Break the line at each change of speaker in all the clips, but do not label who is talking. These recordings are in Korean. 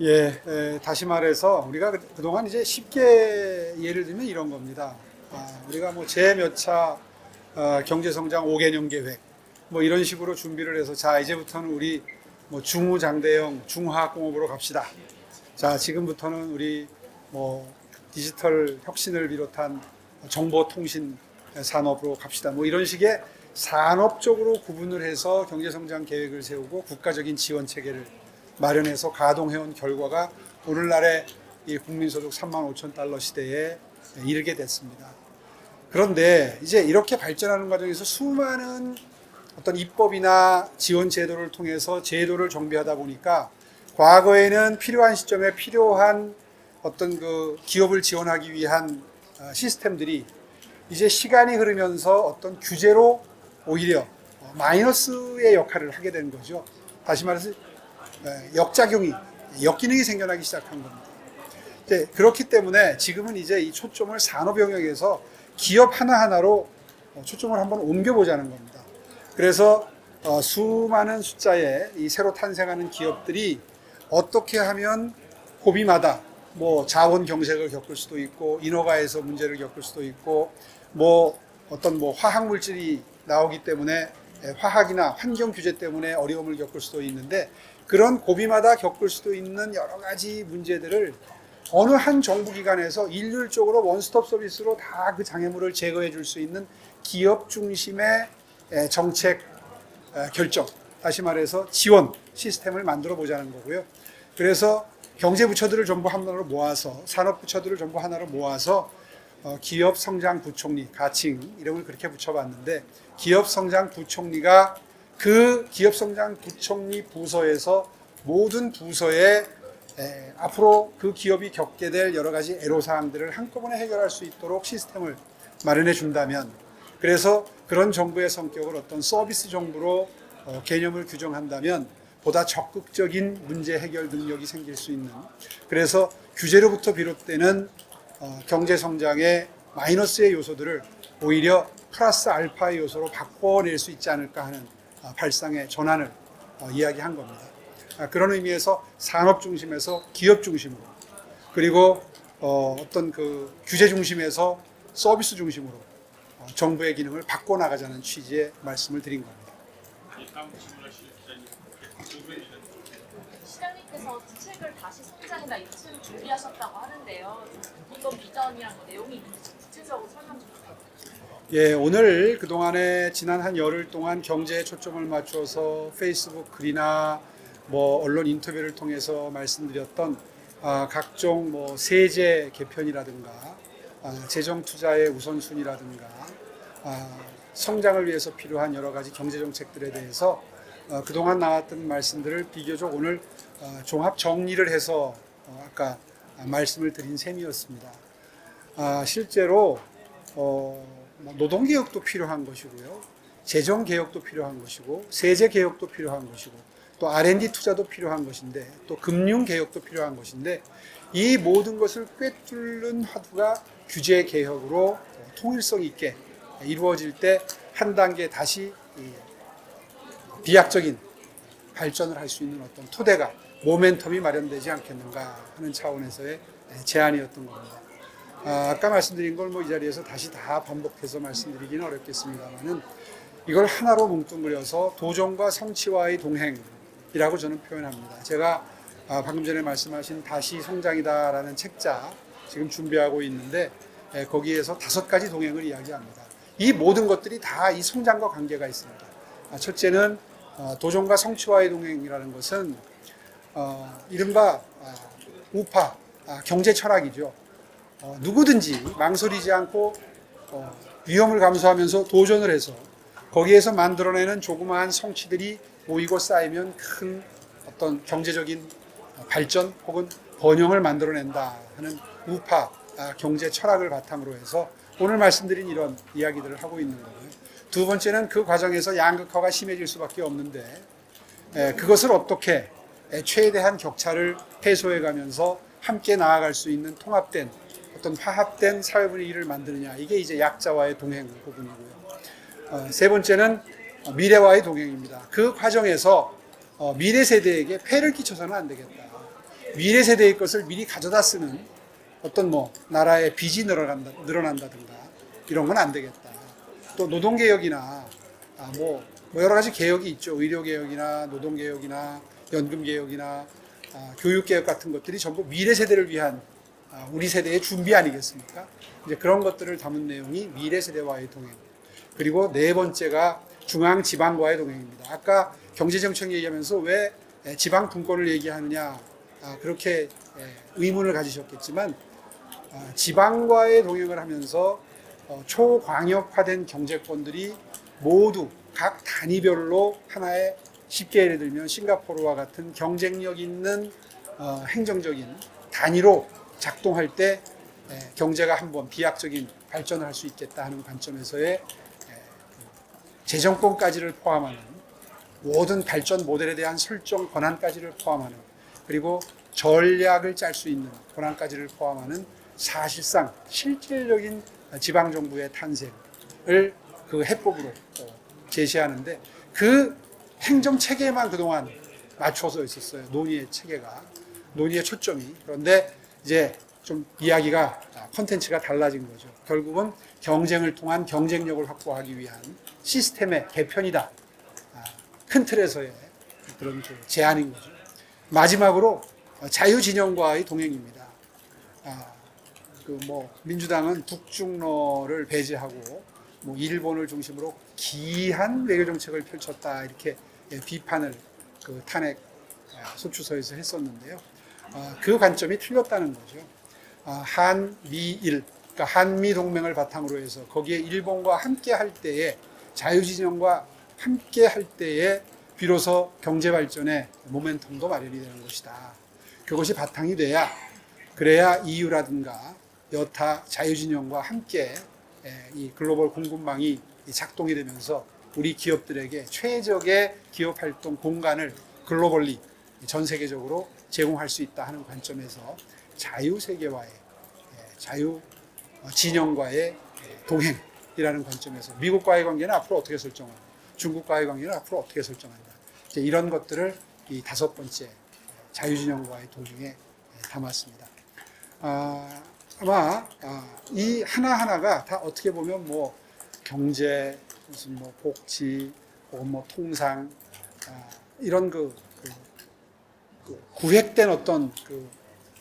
예, 에, 다시 말해서 우리가 그- 그동안 이제 쉽게 예를 들면 이런 겁니다. 아, 우리가 뭐 제 몇차 어, 경제성장 5개년 계획 뭐 이런 식으로 준비를 해서 자 이제부터는 우리 뭐 중후장대형 중화학공업으로 갑시다. 자 지금부터는 우리 뭐 디지털 혁신을 비롯한 정보통신 산업으로 갑시다. 뭐 이런 식의 산업적으로 구분을 해서 경제성장 계획을 세우고 국가적인 지원 체계를 마련해서 가동해온 결과가 오늘날의 이 국민소득 3만 5천 달러 시대에 이르게 됐습니다. 그런데 이제 이렇게 발전하는 과정에서 수많은 어떤 입법이나 지원 제도를 통해서 제도를 정비하다 보니까 과거에는 필요한 시점에 필요한 어떤 그 기업을 지원하기 위한 어, 시스템들이 이제 시간이 흐르면서 어떤 규제로 오히려 어, 마이너스의 역할을 하게 된 거죠. 다시 말해서 에, 역작용이 역기능이 생겨나기 시작한 겁니다. 네, 그렇기 때문에 지금은 이제 이 초점을 산업 영역에서 기업 하나하나로 어, 초점을 한번 옮겨보자는 겁니다. 그래서 어, 수많은 숫자의 이 새로 탄생하는 기업들이 어떻게 하면 고비마다 뭐 자원 경색을 겪을 수도 있고 인허가에서 문제를 겪을 수도 있고 뭐 어떤 뭐 화학 물질이 나오기 때문에 에, 화학이나 환경 규제 때문에 어려움을 겪을 수도 있는데 그런 고비마다 겪을 수도 있는 여러 가지 문제들을 어느 한 정부기관에서 일률적으로 원스톱 서비스로 다 그 장애물을 제거해 줄 수 있는 기업 중심의 에, 정책 에, 결정, 다시 말해서 지원 시스템을 만들어 보자는 거고요. 그래서 경제부처들을 전부 하나로 모아서 산업부처들을 전부 하나로 모아서 어, 기업 성장 부총리 가칭 이름을 그렇게 붙여봤는데 기업 성장 부총리가 그 기업 성장 부총리 부서에서 모든 부서에 에, 앞으로 그 기업이 겪게 될 여러 가지 애로사항들을 한꺼번에 해결할 수 있도록 시스템을 마련해 준다면 그래서 그런 정부의 성격을 어떤 서비스 정부로 어, 개념을 규정한다면 보다 적극적인 문제 해결 능력이 생길 수 있는 그래서 규제로부터 비롯되는 어, 경제 성장의 마이너스의 요소들을 오히려 플러스 알파의 요소로 바꿔낼 수 있지 않을까 하는 어, 발상의 전환을 어, 이야기한 겁니다. 아, 그런 의미에서 산업 중심에서 기업 중심으로 그리고 어, 어떤 그 규제 중심에서 서비스 중심으로 어, 정부의 기능을 바꿔 나가자는 취지의 말씀을 드린 겁니다.
시장님께서 책을 다시 성장이나 이 책을 준비하셨다고 하는데요. 어떤 비전이랑 뭐 내용이 있는지 좀 구체적으로 설명 좀.
예, 오늘 그동안에 지난 한 열흘 동안 경제에 초점을 맞춰서 페이스북 글이나 뭐 언론 인터뷰를 통해서 말씀드렸던 아, 각종 뭐 세제 개편이라든가 아, 재정 투자의 우선순위라든가 아, 성장을 위해서 필요한 여러 가지 경제 정책들에 대해서 어, 그동안 나왔던 말씀들을 비교적 오늘 어, 종합 정리를 해서 어, 아까 말씀을 드린 셈이었습니다. 아, 실제로 어, 뭐 노동 개혁도 필요한 것이고요, 재정 개혁도 필요한 것이고, 세제 개혁도 필요한 것이고, 또 R&D 투자도 필요한 것인데, 또 금융 개혁도 필요한 것인데, 이 모든 것을 꿰뚫는 화두가 규제 개혁으로 통일성 있게 이루어질 때 한 단계 다시 이 비약적인 발전을 할 수 있는 어떤 토대가 모멘텀이 마련되지 않겠는가 하는 차원에서의 제안이었던 겁니다. 아, 아까 말씀드린 걸 뭐 이 자리에서 다시 다 반복해서 말씀드리기는 어렵겠습니다만은 이걸 하나로 뭉뚱그려서 도전과 성취와의 동행이라고 저는 표현합니다. 제가 아, 방금 전에 말씀하신 다시 성장이다라는 책자 지금 준비하고 있는데 에, 거기에서 다섯 가지 동행을 이야기합니다. 이 모든 것들이 다 이 성장과 관계가 있습니다. 아, 첫째는 어, 도전과 성취와의 동행이라는 것은 어, 이른바 아, 우파 아, 경제 철학이죠. 어, 누구든지 망설이지 않고 어, 위험을 감수하면서 도전을 해서 거기에서 만들어내는 조그마한 성취들이 모이고 쌓이면 큰 어떤 경제적인 발전 혹은 번영을 만들어낸다 하는 우파 아, 경제 철학을 바탕으로 해서 오늘 말씀드린 이런 이야기들을 하고 있는 거고요. 두 번째는 그 과정에서 양극화가 심해질 수밖에 없는데 에, 그것을 어떻게 에, 최대한 격차를 해소해 가면서 함께 나아갈 수 있는 통합된 어떤 화합된 사회 분위기를 만드느냐 이게 이제 약자와의 동행 부분이고요. 어, 세 번째는 미래와의 동행입니다. 그 과정에서 어, 미래 세대에게 폐를 끼쳐서는 안 되겠다. 미래 세대의 것을 미리 가져다 쓰는 어떤 뭐 나라의 빚이 늘어난다, 늘어난다든가 이런 건 안 되겠다. 또 노동 개혁이나 아, 뭐, 뭐 여러 가지 개혁이 있죠. 의료 개혁이나 노동 개혁이나 연금 개혁이나 아, 교육 개혁 같은 것들이 전부 미래 세대를 위한 아, 우리 세대의 준비 아니겠습니까? 이제 그런 것들을 담은 내용이 미래 세대와의 동행. 그리고 네 번째가 중앙 지방과의 동행입니다. 아까 경제정책 얘기하면서 왜 에, 지방 분권을 얘기하느냐 아, 그렇게 에, 의문을 가지셨겠지만 아, 지방과의 동행을 하면서 어, 초광역화된 경제권들이 모두 각 단위별로 하나의 쉽게 예를 들면 싱가포르와 같은 경쟁력 있는 어, 행정적인 단위로 작동할 때 에, 경제가 한번 비약적인 발전을 할 수 있겠다 하는 관점에서의 에, 그 재정권까지를 포함하는 모든 발전 모델에 대한 설정 권한까지를 포함하는 그리고 전략을 짤 수 있는 권한까지를 포함하는 사실상 실질적인 지방 정부의 탄생을 그 해법으로 어, 제시하는데 그 행정 체계만 그동안 맞춰서 있었어요. 논의의 체계가 논의의 초점이 그런데 이제 좀 이야기가 아, 컨텐츠가 달라진 거죠. 결국은 경쟁을 통한 경쟁력을 확보하기 위한 시스템의 개편이다. 아, 큰 틀에서의 그런 그 제안인 거죠. 마지막으로 어, 자유진영과의 동행입니다. 아, 그뭐 민주당은 북중러를 배제하고 뭐 일본을 중심으로 기한 외교 정책을 펼쳤다 이렇게 예, 비판을 그 탄핵 아, 소추서에서 했었는데요. 아, 그 관점이 틀렸다는 거죠. 아, 한미일 그러니까 한미 동맹을 바탕으로 해서 거기에 일본과 함께 할 때에 자유진영과 함께 할 때에 비로소 경제 발전의 모멘텀도 마련이 되는 것이다. 그것이 바탕이 돼야 그래야 EU라든가 여타 자유진영과 함께 에, 이 글로벌 공급망이 작동이 되면서 우리 기업들에게 최적의 기업 활동 공간을 글로벌리 전 세계적으로 제공할 수 있다 하는 관점에서 자유 세계와의 에, 자유 어, 진영과의 에, 동행이라는 관점에서 미국과의 관계는 앞으로 어떻게 설정하고 중국과의 관계는 앞으로 어떻게 설정한다. 이제 이런 것들을 이 다섯 번째 자유 진영과의 동행에 에, 담았습니다. 아, 아마 아, 이 하나 하나가 다 어떻게 보면 뭐 경제 무슨 뭐 복지 혹은 뭐 통상 아, 이런 그, 그, 그 구획된 어떤 그,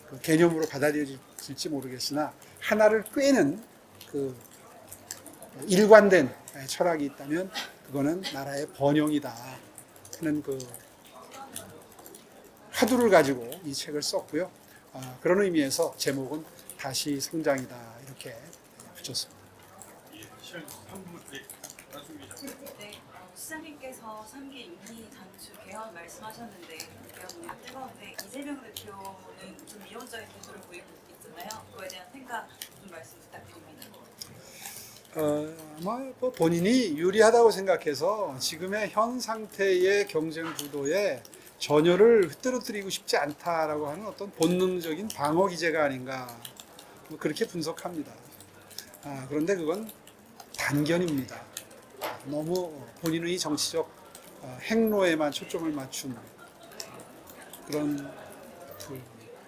그 개념으로 받아들여질지 모르겠으나 하나를 꿰는 그 일관된 철학이 있다면 그거는 나라의 번영이다 하는 그 화두를 가지고 이 책을 썼고요. 아, 그런 의미에서 제목은 다시 성장이다 이렇게 붙였습니다.
시간 3분 네, 말씀입니다.
네, 어, 시장님께서 3기 임기 단축 개헌 말씀하셨는데 개헌 문이 뜨거운데 이재명 대표는 좀 미온적인 태도를 보이고 있잖아요. 그거에 대한 생각 좀 말씀 부탁드립니다.
어, 아마 뭐 본인이 유리하다고 생각해서 지금의 현 상태의 경쟁 구도에 전열을 흐트러뜨리고 싶지 않다라고 하는 어떤 본능적인 방어 기제가 아닌가 뭐 그렇게 분석합니다. 아, 그런데 그건 단견입니다. 너무 본인의 정치적 어, 행로에만 초점을 맞춘 그런 그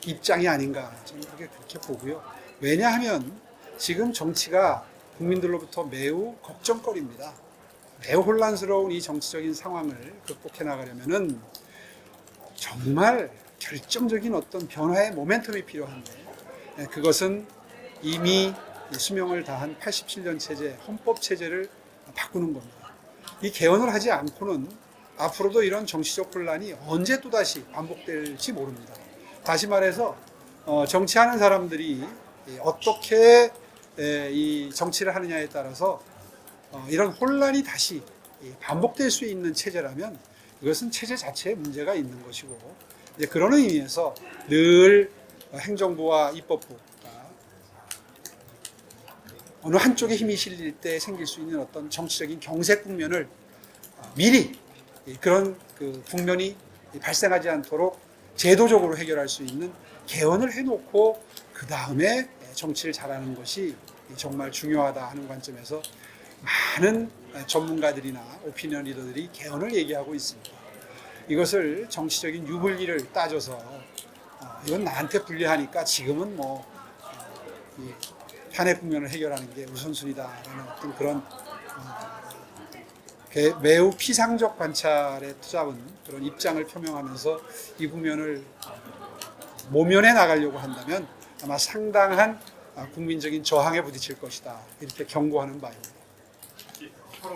입장이 아닌가 저는 그렇게 그렇게 보고요. 왜냐하면 지금 정치가 국민들로부터 매우 걱정거리입니다. 매우 혼란스러운 이 정치적인 상황을 극복해 나가려면은 정말 결정적인 어떤 변화의 모멘텀이 필요한데 예, 그것은 이미 수명을 다한 87년 체제, 헌법 체제를 바꾸는 겁니다. 이 개헌을 하지 않고는 앞으로도 이런 정치적 혼란이 언제 또다시 반복될지 모릅니다. 다시 말해서 어, 정치하는 사람들이 이 어떻게 에, 이 정치를 하느냐에 따라서 어, 이런 혼란이 다시 이 반복될 수 있는 체제라면 이것은 체제 자체에 문제가 있는 것이고 그런 의미에서 늘 행정부와 입법부가 어느 한쪽에 힘이 실릴 때 생길 수 있는 어떤 정치적인 경색 국면을 어, 미리 이 그런 그 국면이 발생하지 않도록 제도적으로 해결할 수 있는 개헌을 해놓고 그 다음에 정치를 잘하는 것이 정말 중요하다 하는 관점에서 많은 전문가들이나 오피니언 리더들이 개헌을 얘기하고 있습니다. 이것을 정치적인 유불리를 따져서 어, 이건 나한테 불리하니까 지금은 뭐 어, 이 탄핵 국면을 해결하는 게 우선순위다라는 어떤 그런 어, 게- 매우 피상적 관찰에 투잡은 그런 입장을 표명하면서 이 국면을 모면해 나가려고 한다면 아마 상당한 아, 국민적인 저항에 부딪힐 것이다 이렇게 경고하는 바입니다.